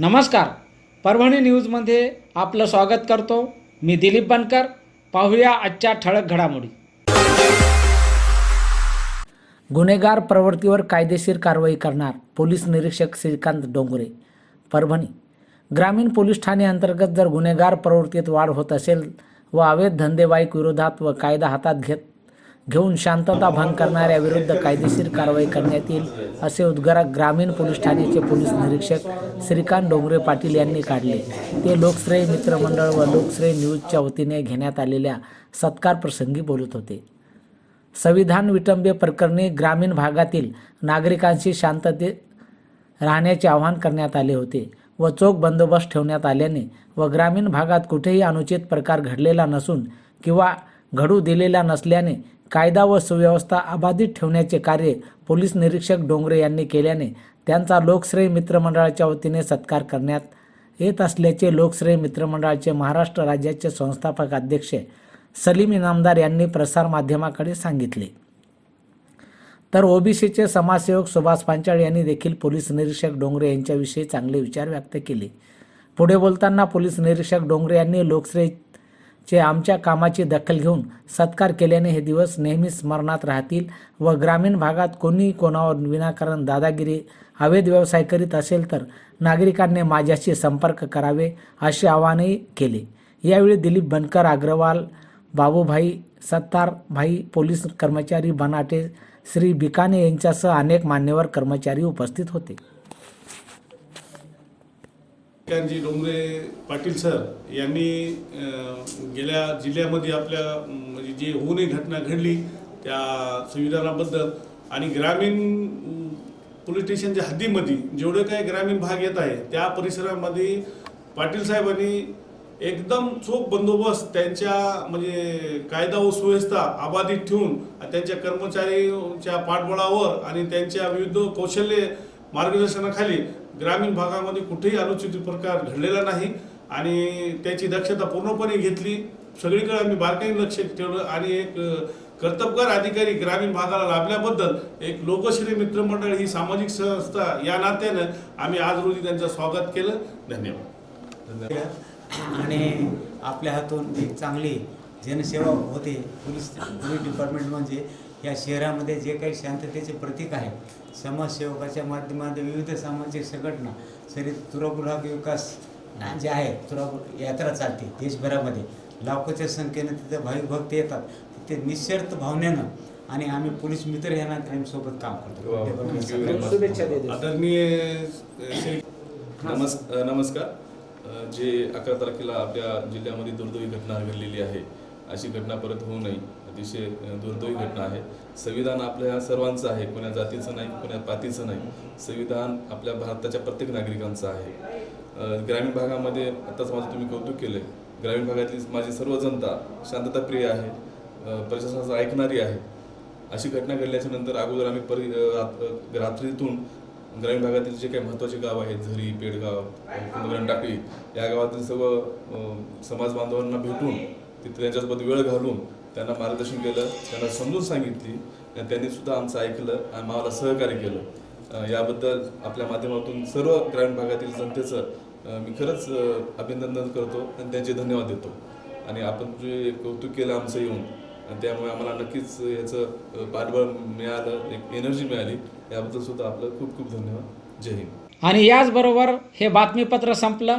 नमस्कार. परभणी न्यूजमध्ये आपलं स्वागत करतो. मी दिलीप बनकर. पाहूया आजच्या ठळक घडामोडी. गुन्हेगार प्रवृत्तीवर कायदेशीर कारवाई करणार पोलीस निरीक्षक श्रीकांत डोंगरे. परभणी. ग्रामीण पोलीस ठाणे अंतर्गत जर गुन्हेगार प्रवृत्तीत वाढ होत असेल व अवैध धंदेवाईक विरोधात व कायदा हातात घेत घेऊन शांतता भंग करणाऱ्या विरुद्ध कायदेशीर कारवाई करण्यात येईल असे उद्गार ग्रामीण पोलीस ठाण्याचे पोलीस निरीक्षक श्रीकांत डोंगरे पाटील यांनी काढले. ते लोकश्रेय मित्रमंडळ व लोकश्रेय न्यूजच्या वतीने घेण्यात आलेल्या सत्कार प्रसंगी बोलत होते. संविधान विटंबे प्रकरणी ग्रामीण भागातील नागरिकांशी शांततेत राहण्याचे आवाहन करण्यात आले होते व चोख बंदोबस्त ठेवण्यात आल्याने व ग्रामीण भागात कुठेही अनुचित प्रकार घडलेला नसून किंवा घडू दिलेला नसल्याने कायदा व सुव्यवस्था अबाधित ठेवण्याचे कार्य पोलीस निरीक्षक डोंगरे यांनी केल्याने त्यांचा लोकश्रेय मित्रमंडळाच्या वतीने सत्कार करण्यात येत असल्याचे लोकश्रेय मित्रमंडळाचे महाराष्ट्र राज्याचे संस्थापक अध्यक्ष सलीम इनामदार यांनी प्रसारमाध्यमाकडे सांगितले. तर ओबीसीचे समाजसेवक सुभाष पांचाळ यांनी देखील पोलीस निरीक्षक डोंगरे यांच्याविषयी चांगले विचार व्यक्त केले. पुढे बोलताना पोलीस निरीक्षक डोंगरे यांनी जे आमच्या कामाची दखल घेऊन सत्कार केल्याने हे दिवस नेहमी स्मरणात राहतील व ग्रामीण भागात कोणी कोणावर विनाकारण दादागिरी अवैध व्यवसाय करीत असेल तर नागरिकांनी माझ्याशी संपर्क करावे असे आवाहनही केले. यावेळी दिलीप बनकर अग्रवाल बाबूभाई सत्तारभाई पोलीस कर्मचारी बनाटे श्री बिकाने यांच्यासह अनेक मान्यवर कर्मचारी उपस्थित होते. कांजी डोंगरे पाटील सर यांनी गेल्या जिल्ह्यामध्ये आपल्या म्हणजे जे होऊ नये घटना घडली त्या संविधानाबद्दल आणि ग्रामीण पोलीस स्टेशनच्या हद्दीमध्ये जेवढे काही ग्रामीण भाग येत आहे त्या परिसरामध्ये पाटील साहेबांनी एकदम चोख बंदोबस्त त्यांच्या म्हणजे कायदा व सुव्यवस्था अबाधित ठेवून त्यांच्या कर्मचारीच्या पाठबळावर आणि त्यांच्या विविध कौशल्य मार्गदर्शनाखाली ग्रामीण भागामध्ये कुठेही अनुचित प्रकार घडलेला नाही आणि त्याची दक्षता पूर्णपणे घेतली. सगळीकडे आम्ही बारकाईने लक्ष ठेवलं आणि एक कर्तबगार अधिकारी ग्रामीण भागाला लाभल्याबद्दल एक लोकश्री मित्रमंडळ ही सामाजिक संस्था या नात्यानं आम्ही आज रोजी त्यांचं स्वागत केलं. धन्यवाद. आणि आपल्या हातून एक चांगली जनसेवा होते. पोलीस पोलीस डिपार्टमेंट म्हणजे या शहरामध्ये जे काही शांततेचे प्रतीक आहे समाजसेवकाच्या माध्यमातून विविध सामाजिक संघटना सरी तुरापुराग विकास जे आहे तुरापूर यात्रा चालते देशभरामध्ये. लाखोच्या संख्येनं तिथे भाविक भक्त येतात. तिथे निशर्त भावनेनं आणि आम्ही पोलीस मित्र या नात्याने सोबत काम करतो. शुभेच्छा आदरणीय श्री नमस् नमस्कार. जे अकरा तारखेला आपल्या जिल्ह्यामध्ये दुर्दैवी घटना घडलेली आहे. अशी घटना परत होऊ नये. अतिशय दुर्दैवी घटना आहे. संविधान आपल्या सर्वांचं आहे. कोण्या जातीचं नाही कोण्या पातीचं नाही. संविधान आपल्या भारताच्या प्रत्येक नागरिकांचं आहे. ग्रामीण भागामध्ये आत्ताच माझं तुम्ही कौतुक केलं ग्रामीण भागातली माझी सर्व जनता शांतताप्रिय आहे. प्रशासनाचं ऐकणारी आहे. अशी घटना घडल्याच्या नंतर अगोदर आम्ही परि रात्रीतून ग्रामीण भागातील जे काही महत्त्वाचे गाव आहेत झरी पेडगाव कुंभगरण टाकळी या गावातील सर्व समाज बांधवांना भेटून तिथे त्यांच्यासोबत वेळ घालून त्यांना मार्गदर्शन केलं त्यांना समजून सांगितली आणि त्यांनी सुद्धा आमचं ऐकलं आणि आम्हाला सहकार्य केलं. याबद्दल आपल्या माध्यमातून सर्व ग्रामीण भागातील जनतेचं मी खरंच अभिनंदन करतो आणि त्यांचे धन्यवाद देतो. आणि आपण जे कौतुक केलं आमचं येऊन आणि त्यामुळे आम्हाला नक्कीच याचं पाठबळ मिळालं एक एनर्जी मिळाली याबद्दल सुद्धा आपलं खूप खूप धन्यवाद. जय हिंद. आणि याचबरोबर हे बातमीपत्र संपलं.